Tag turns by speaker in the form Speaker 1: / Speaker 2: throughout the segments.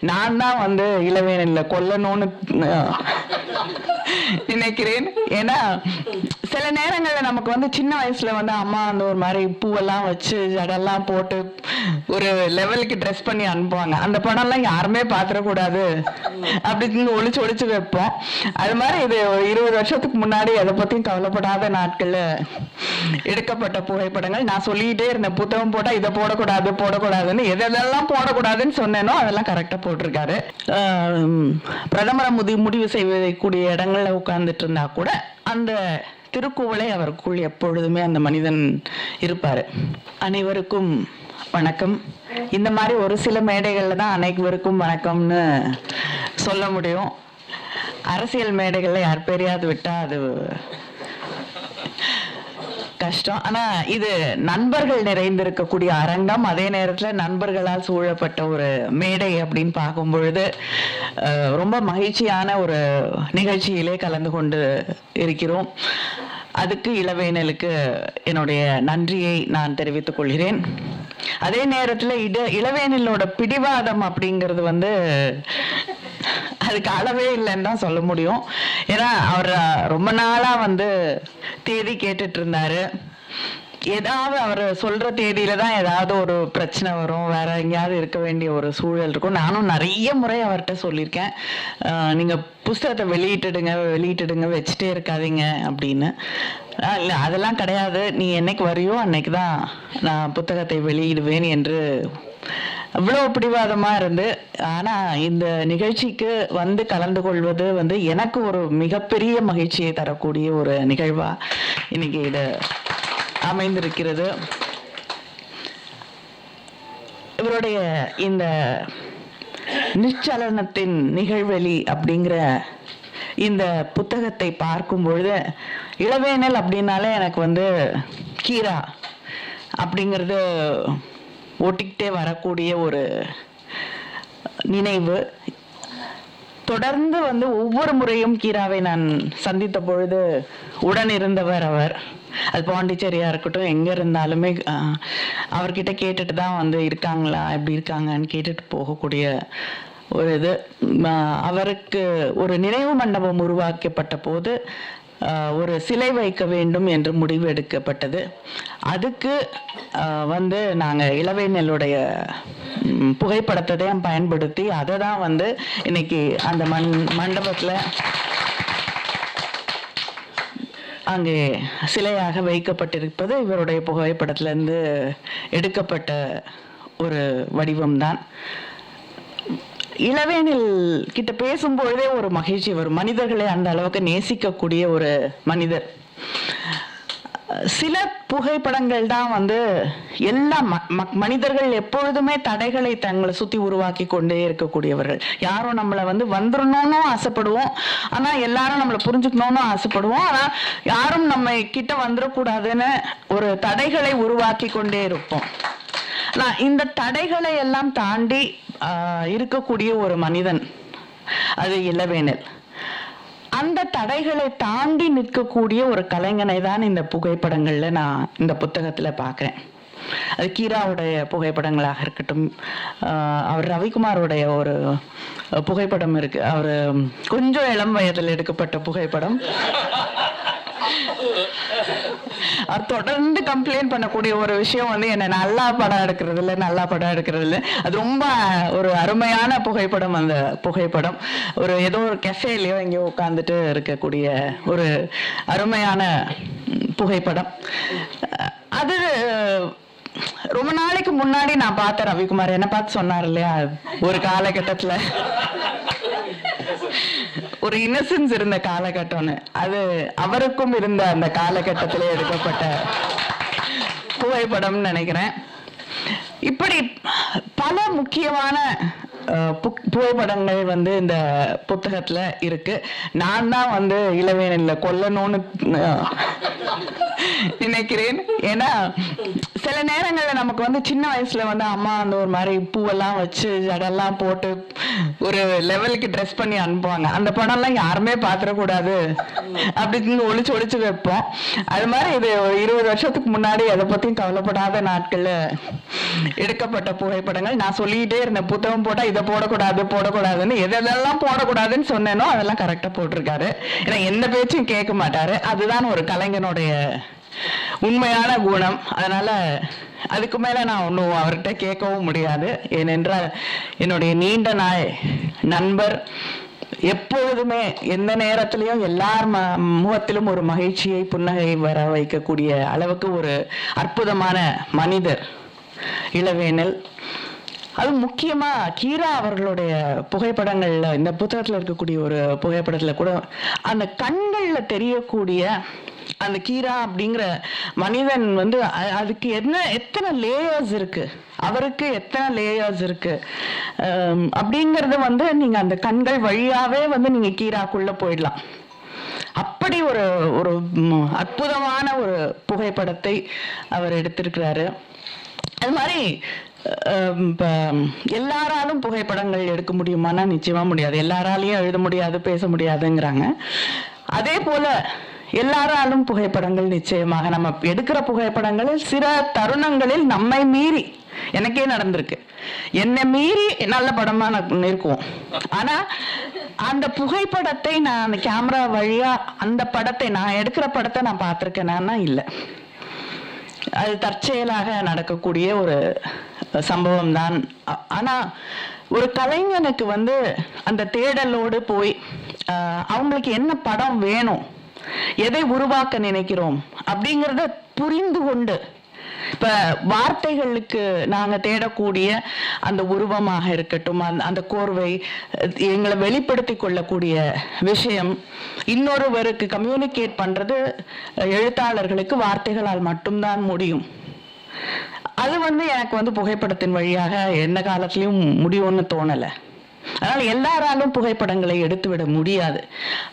Speaker 1: நான் தான் வந்து இளவேனில் கொல்லணும்னு நினைக்கிறேன். ஏன்னா சில நேரங்கள்ல நமக்கு வந்து சின்ன வயசுல வந்து அம்மா வந்து ஒரு மாதிரி பூவெல்லாம் வச்சு ஜடெல்லாம் போட்டு ஒரு லெவலுக்கு ட்ரெஸ் பண்ணி அனுப்புவாங்க. அந்த படம்லாம் யாருமே பாத்திரக்கூடாது அப்படின்னு ஒளிச்சு ஒளிச்சு வைப்போம். அது மாதிரி இது இருபது வருஷத்துக்கு முன்னாடி அதை பத்தியும் கவலைப்படாத நாட்கள்ல எடுக்கப்பட்ட புகைப்படங்கள். நான் சொல்லிக்கிட்டே இருந்தேன் புத்தகம் போட்டா இதை போடக்கூடாது போடக்கூடாதுன்னு. எதெல்லாம் போடக்கூடாதுன்னு சொன்னேனோ அதெல்லாம் கரெக்டா போட்டிருக்காரு. பிரதமரை முடி முடிவு செய்யக்கூடிய இடங்களில் உட்கார்ந்துட்டு இருந்தா கூட அந்த திருக்குவளை அவருக்குள் எப்பொழுதுமே அந்த மனிதன் இருப்பாரு. அனைவருக்கும் வணக்கம். இந்த மாதிரி ஒரு சில மேடைகளில் தான் அனைவருக்கும் வணக்கம்னு சொல்ல முடியும். அரசியல் மேடைகளில் யார் பெரியாவது விட்டா அது கஷ்டம். ஆனா இது நண்பர்கள் நிறைந்திருக்கக்கூடிய அரங்கம். அதே நேரத்துல நண்பர்களால் சூழப்பட்ட ஒரு மேடை அப்படின்னு பார்க்கும் பொழுது ரொம்ப மகிழ்ச்சியான ஒரு நிகழ்ச்சியிலே கலந்து கொண்டு இருக்கிறோம். அதுக்கு இளவேனலுக்கு என்னுடைய நன்றியை நான் தெரிவித்துக் கொள்கிறேன். அதே நேரத்துல இட இளவேனலோட பிடிவாதம் அப்படிங்கிறது வந்து அதுக்கு அளவே இல்லைன்னு தான் சொல்ல முடியும். ஏன்னா அவர் ரொம்ப நாளா வந்து தேதி கேட்டுட்டு இருந்தாரு ஏதாவது அவர் சொல்ற தேதியில தான் ஏதாவது ஒரு பிரச்சனை வரும். வேற எங்கேயாவது இருக்க வேண்டிய ஒரு சூழல் இருக்கும். நானும் நிறைய முறை அவர்கிட்ட சொல்லியிருக்கேன். நீங்க புஸ்தகத்தை வெளியிட்டுடுங்க வெளியிட்டுடுங்க வச்சுட்டே இருக்காதீங்க அப்படின்னு. இல்லை அதெல்லாம் கிடையாது. நீ என்னைக்கு வரியோ அன்னைக்கு தான் நான் புத்தகத்தை வெளியிடுவேன் என்று அவ்வளவு பிடிவாதமா இருந்து ஆனால் இந்த நிகழ்ச்சிக்கு வந்து கலந்து கொள்வது வந்து எனக்கு ஒரு மிகப்பெரிய மகிழ்ச்சியை தரக்கூடிய ஒரு நிகழ்வா இன்னைக்கு இது அமைந்திருக்கிறது. இவருடைய இந்த நிச்சலனத்தின் நிகழ்வெளி அப்படிங்கிற இந்த புத்தகத்தை பார்க்கும் பொழுது இளவேனல் அப்படின்னாலே எனக்கு வந்து கீரா அப்படிங்கிறது ஓட்டிக்கிட்டே வரக்கூடிய ஒரு நினைவு. தொடர்ந்து வந்து ஒவ்வொரு முறையும் கீராவை நான் சந்தித்த பொழுது உடன் இருந்தவர் அவர். அது பாண்டிச்சேரியா இருக்கட்டும் எங்க இருந்தாலுமே அவர்கிட்ட கேட்டுட்டு தான் வந்து இருக்காங்களா எப்படி இருக்காங்கன்னு கேட்டுட்டு போகக்கூடிய ஒரு இது. அவருக்கு ஒரு நினைவு மண்டபம் உருவாக்கப்பட்ட போது ஒரு சிலை வைக்க வேண்டும் என்று முடிவு எடுக்கப்பட்டது. அதுக்கு வந்து நாங்கள் இளவேநெல்லுடைய புகைப்படத்தையும் புகைப்படத்தை தான் பயன்படுத்தி அதை தான் வந்து இன்னைக்கு அந்த மண் மண்டபத்தில் அங்கே சிலையாக வைக்கப்பட்டிருப்பது இவருடைய புகைப்படத்திலேருந்து எடுக்கப்பட்ட ஒரு வடிவம்தான். இளவேனில் கிட்ட பேசும்பொழுதே ஒரு மகிழ்ச்சி வரும். மனிதர்களை அந்த அளவுக்கு நேசிக்கக்கூடிய ஒரு மனிதர். சில புகைப்படங்கள் தான் வந்து எல்லா மனிதர்கள் எப்பொழுதுமே தடைகளை தங்களை சுத்தி உருவாக்கி கொண்டே இருக்கக்கூடியவர்கள். யாரும் நம்மளை வந்து வந்துடணும்னு ஆசைப்படுவோம். ஆனா எல்லாரும் நம்மளை புரிஞ்சுக்கணும்னு ஆசைப்படுவோம். ஆனா யாரும் நம்ம கிட்ட வந்துடக்கூடாதுன்னு ஒரு தடைகளை உருவாக்கி கொண்டே இருப்போம். நான் இந்த தடைகளை எல்லாம் தாண்டி ஆஹ், இருக்கக்கூடிய ஒரு மனிதன் அது இளவேனில். அந்த தடைகளை தாண்டி நிற்கக்கூடிய ஒரு கலைஞனை தான் இந்த புகைப்படங்கள்ல நான் இந்த புத்தகத்துல பார்க்கிறேன் அது கீராவுடைய புகைப்படங்களாக இருக்கட்டும் அவர் ரவிக்குமாரோடைய ஒரு புகைப்படம் இருக்கு. அவர் கொஞ்சம் இளம் வயதில் எடுக்கப்பட்ட புகைப்படம். தொடர்ந்து கம்ப்ளைண்ட் பண்ணக்கூடிய ஒரு விஷயம் வந்து என்ன நல்லா படம் எடுக்கிறது இல்லை நல்லா படம் எடுக்கிறது இல்லை. அது ரொம்ப ஒரு அருமையான புகைப்படம் அந்த புகைப்படம். ஒரு ஏதோ ஒரு கெஃபேலையோ எங்கேயோ உட்காந்துட்டு இருக்கக்கூடிய ஒரு அருமையான புகைப்படம். அது ரொம்ப நாளைக்கு முன்னாடி நான் பார்த்தேன் ரவிக்குமார். என்ன பார்த்து சொன்னார் இல்லையா? ஒரு காலகட்டத்தில். ஒரு இன்னசென்ஸ் இருந்த காலகட்டம்னு. அது அவருக்கும் இருந்த அந்த காலகட்டத்தில் எடுக்கப்பட்ட புகைப்படம்னு நினைக்கிறேன். இப்படி பல முக்கியமான அஹ், புகைப்படங்கள் வந்து இந்த புத்தகத்துல இருக்கு. நான் தான் வந்து இளவேனில் கொல்லணும்னு நினைக்கிறேன். ஏன்னா சில நேரங்கள்ல நமக்கு வந்து சின்ன வயசுல வந்து அம்மா அந்த ஒரு மாதிரி பூவெல்லாம் வச்சு ஜடெல்லாம் போட்டு ஒரு லெவலுக்கு ட்ரெஸ் பண்ணி அனுப்புவாங்க. அந்த படம்லாம் யாருமே பாத்திரக்கூடாது அப்படின்னு ஒளிச்சு ஒளிச்சு வைப்போம். அது மாதிரி இது இருபது வருஷத்துக்கு முன்னாடி அதை பத்தியும் கவலைப்படாத நாட்கள்ல எடுக்கப்பட்ட புகைப்படங்கள். நான் சொல்லிக்கிட்டே இருந்தேன் புத்தகம் போட்டா இதை போடக்கூடாது போடக்கூடாதுன்னு. எதெல்லாம் போடக்கூடாதுன்னு சொன்னேனோ அதெல்லாம் கரெக்டா போட்டிருக்காரு. ஏன்னா எந்த பேச்சும் கேட்க மாட்டாரு. அதுதான் ஒரு கலைஞனுடைய உண்மையான குணம். அதனால அதுக்கு மேல நான் ஒன்றும் அவர்கிட்ட கேட்கவும் முடியாது. ஏனென்றால் என்னுடைய நீண்ட நாள் நண்பர் எப்பொழுதுமே எந்த நேரத்திலையும் எல்லார் ம- முகத்திலும் ஒரு மகிழ்ச்சியை புன்னகை வர வைக்கக்கூடிய அளவுக்கு ஒரு அற்புதமான மனிதர் இளவேனல். அது முக்கியமாக கீரா அவர்களுடைய புகைப்படங்களில் இந்த புத்தகத்தில் இருக்கக்கூடிய ஒரு புகைப்படத்தில் கூட அந்த கண்களில் தெரியக்கூடிய அந்த கீரா அப்படிங்கிற மனிதன் வந்து அதுக்கு என்ன எத்தனை லேயர்ஸ் இருக்கு? அவருக்கு எத்தனை லேயர்ஸ் இருக்கு? அம், அப்படிங்கறது வந்து நீங்க அந்த கண்கள் வழியாவே வந்து நீங்க கீராக்குள்ள போயிடலாம். அப்படி ஒரு ஒரு அற்புதமான ஒரு புகைப்படத்தை அவர் எடுத்திருக்கிறாரு. அது மாதிரி எல்லாராலும் புகைப்படங்கள் எடுக்க முடியுமானா நிச்சயமா முடியாது. எல்லாராலையும் எழுத முடியாது பேச முடியாதுங்கிறாங்க. அதே போல எல்லாராலும் புகைப்படங்கள் நிச்சயமாக நம்ம எடுக்கிற புகைப்படங்களில் சில தருணங்களில் நம்மை மீறி எனக்கே நடந்திருக்கு. என்னை மீறி நல்ல படமா நான் இருக்கும் ஆனா அந்த புகைப்படத்தை நான் அந்த கேமரா வழியா அந்த படத்தை நான் எடுக்கிற படத்தை நான் பார்த்துருக்கேனா இல்லை. அது தற்செயலாக நடக்கக்கூடிய ஒரு சம்பவம் தான். ஆனா ஒரு கலைஞனுக்கு வந்து அந்த தேடலோடு போய் அவங்களுக்கு என்ன படம் வேணும் எதை உருவாக்க நினைக்கிறோம் அப்படிங்கிறத புரிந்து கொண்டு இப்ப வார்த்தைகளுக்கு நாங்க தேடக்கூடிய அந்த உருவமாக இருக்கட்டும் அந்த அந்த கோர்வை எங்களை வெளிப்படுத்தி கொள்ளக்கூடிய விஷயம் இன்னொருவருக்கு கம்யூனிகேட் பண்றது எழுத்தாளர்களுக்கு வார்த்தைகளால் மட்டும்தான் முடியும். அது வந்து எனக்கு வந்து புகைப்படத்தின் வழியாக எந்த காலத்திலயும் முடியும்னு தோணலை. அதனால எல்லாராலும் புகைப்படங்களை எடுத்துவிட முடியாது.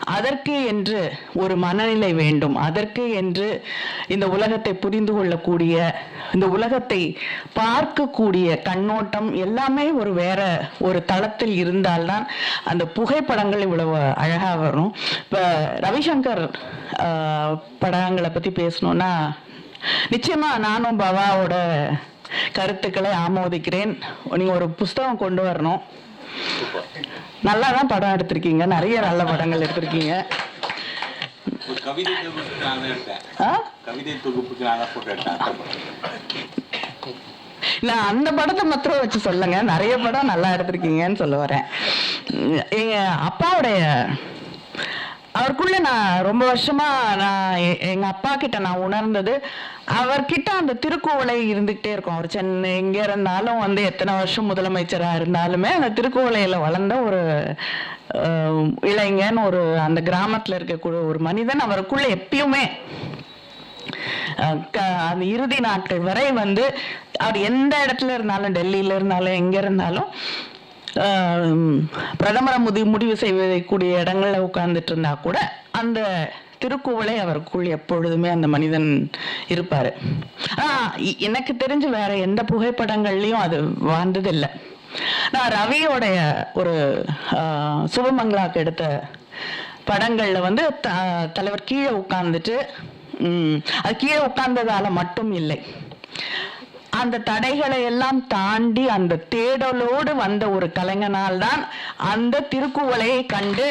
Speaker 1: அதற்கு என்று ஒரு மனநிலை வேண்டும். அதற்கு என்று இந்த உலகத்தை புரிந்து கொள்ளக்கூடிய இந்த உலகத்தை பார்க்கக்கூடிய கண்ணோட்டம் எல்லாமே ஒரு வேற ஒரு தளத்தில் இருந்தால்தான் அந்த புகைப்படங்கள் இவ்வளவு அழகா வரும். இப்ப ரவிசங்கர் ஆஹ், படங்களை பத்தி பேசணும்னா நிச்சயமா நானும் பவாவோட கருத்துக்களை ஆமோதிக்கிறேன். நீங்கள் ஒரு புஸ்தகம் கொண்டு வரணும். நல்லா தான் படம் எடுத்திருக்கீங்க. நிறைய நல்ல படங்கள் எடுத்திருக்கீங்க.
Speaker 2: நான் அந்த
Speaker 1: படத்தை மாத்திரம் வச்சு சொல்லுங்க. நிறைய படம் நல்லா எடுத்திருக்கீங்கன்னு சொல்ல வரேன். எங்க அப்பாவுடைய அவருக்குள்ள நான் ரொம்ப வருஷமா நான் எ- எங்க அப்பா கிட்ட நான் உணர்ந்தது. அவர்கிட்ட அந்த திருக்குவளை இருந்துகிட்டே இருக்கும். அவர் சென்னை எங்க இருந்தாலும் வந்து எத்தனை வருஷம் முதலமைச்சரா இருந்தாலுமே அந்த திருக்குவளையில வளர்ந்த ஒரு இளைஞன் ஒரு அந்த கிராமத்துல இருக்கக்கூடிய ஒரு மனிதன் அவருக்குள்ள எப்பயுமே க- அந்த இறுதி நாட்கள் வரை வந்து அவர் எந்த இடத்துல இருந்தாலும் டெல்லியில இருந்தாலும் எங்க இருந்தாலும் பிரதமரை முடி முடிவு செய்வதைக்கூடிய இடங்களில் உட்கார்ந்துட்டு இருந்தா கூட அந்த திருக்குவளை அவருக்குள் எப்பொழுதுமே அந்த மனிதன் இருப்பாரு. ஆனா எனக்கு தெரிஞ்சு வேற எந்த புகைப்படங்கள்லயும் அது வாழ்ந்ததில்லை. நான் ரவியோடைய ஒரு சுபமங்களாக்கு எடுத்த படங்கள்ல வந்து த- தலைவர் கீழே உட்கார்ந்துட்டு அது கீழே உட்கார்ந்ததால மட்டும் இல்லை. அந்த தடைகளை எல்லாம் தாண்டி அந்த தேடலோடு வந்த ஒரு கலைஞனால் தான் அந்த திருக்குவளையை கண்டு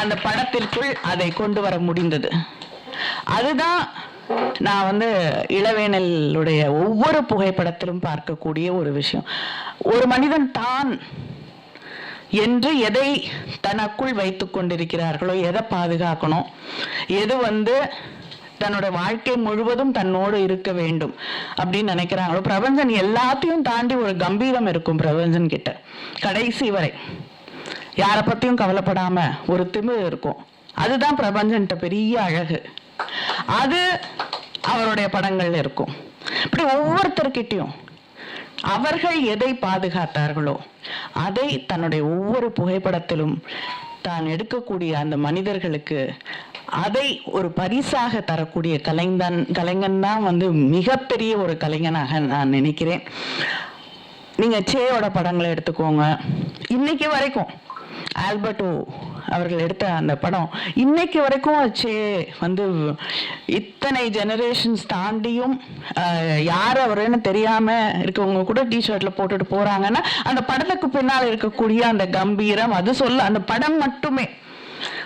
Speaker 1: அந்த படத்திற்குள் அதை கொண்டு வர முடிந்தது. அதுதான் நான் வந்து இளவேனலுடைய ஒவ்வொரு புகைப்படத்திலும் பார்க்கக்கூடிய ஒரு விஷயம். ஒரு மனிதன் தான் என்று எதை தனக்குள் வைத்துக் கொண்டிருக்கிறார்களோ எதை பாதுகாக்கணும் எது வந்து தன்னோட வாழ்க்கை முழுவதும் தன்னோடு இருக்க வேண்டும் அப்படின்னு நினைக்கிறாங்களோ பிரபஞ்சன் எல்லாத்தையும் தாண்டி ஒரு கம்பீரம் இருக்கும் பிரபஞ்சன் கிட்ட. கடைசி வரை. யாரை பத்தியும் கவலைப்படாம ஒரு திமிர் இருக்கும். அதுதான் பிரபஞ்சன்ட்ட பெரிய அழகு. அது அவருடைய படங்கள்ல இருக்கும். இப்படி ஒவ்வொருத்தர்கிட்டயும் அவர்கள் எதை பாதுகாத்தார்களோ அதை தன்னுடைய ஒவ்வொரு புகைப்படத்திலும் தான் எடுக்கக்கூடிய அந்த மனிதர்களுக்கு அதை ஒரு பரிசாக தரக்கூடிய கலைஞன் கலைஞன் தான் வந்து மிகப்பெரிய ஒரு கலைஞனாக நான் நினைக்கிறேன். நீங்கள் சேயோட படங்களை எடுத்துக்கோங்க. இன்னைக்கு வரைக்கும் ஆல்பர்டோ அவர்கள் எடுத்த அந்த படம். இன்னைக்கு வரைக்கும் சே வந்து இத்தனை ஜெனரேஷன்ஸ் தாண்டியும் யார் அவருன்னு தெரியாம இருக்கவங்க கூட டிஷர்ட்ல போட்டுட்டு போறாங்கன்னா அந்த படத்துக்கு பின்னால் இருக்கக்கூடிய அந்த கம்பீரம் அது சொல்ல அந்த படம் மட்டுமே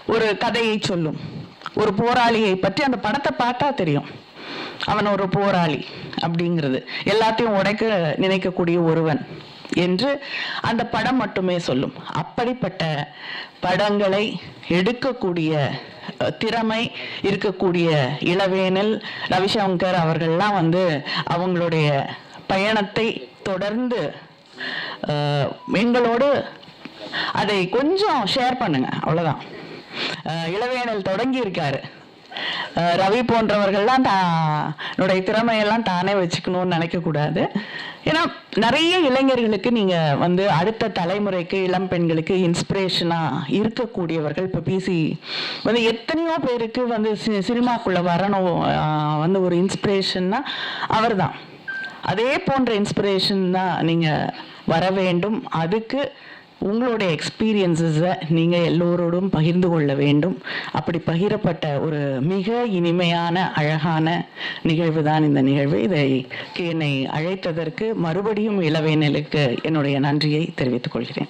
Speaker 1: ஒரு கதையை சொல்லும். ஒரு போராளியை பற்றி அந்த படத்தை பார்த்தா தெரியும். அவன் ஒரு போராளி அப்படிங்கிறது. எல்லாத்தையும் உடைக்க நினைக்கக்கூடிய ஒருவன். என்று அந்த படம் மட்டுமே சொல்லும். அப்படிப்பட்ட படங்களை எடுக்கக்கூடிய திறமை இருக்கக்கூடிய இளவேனில் ரவிசங்கர் அவர்கள்லாம் வந்து அவங்களுடைய பயணத்தை தொடர்ந்து எங்களோடு அதை கொஞ்சம் ஷேர் பண்ணுங்க. அவ்வளோதான் இளவேனல் தொடங்கி இருக்காரு ரவி போன்றவர்கள்லாம் தன்னுடைய திறமையெல்லாம் தானே வச்சுக்கணும்னு நினைக்கக்கூடாது. ஏன்னா நிறைய இளைஞர்களுக்கு நீங்க வந்து அடுத்த தலைமுறைக்கு இளம் பெண்களுக்கு இன்ஸ்பிரேஷனா இருக்கக்கூடியவர்கள். இப்போ பிசி வந்து எத்தனையோ பேருக்கு வந்து சி- சினிமாக்குள்ள வரணும் வந்து ஒரு இன்ஸ்பிரேஷன்னா அவர் தான் அதே போன்ற இன்ஸ்பிரேஷன் தான் நீங்க வர வேண்டும். அதுக்கு உங்களுடைய எக்ஸ்பீரியன்ஸஸை நீங்கள் எல்லோரோடும் பகிர்ந்து கொள்ள வேண்டும். அப்படி பகிரப்பட்ட ஒரு மிக இனிமையான அழகான நிகழ்வு தான் இந்த நிகழ்வு. இதை என்னை அழைத்ததற்கு மறுபடியும் இளவேனலுக்கு என்னுடைய நன்றியை தெரிவித்துக் கொள்கிறேன்.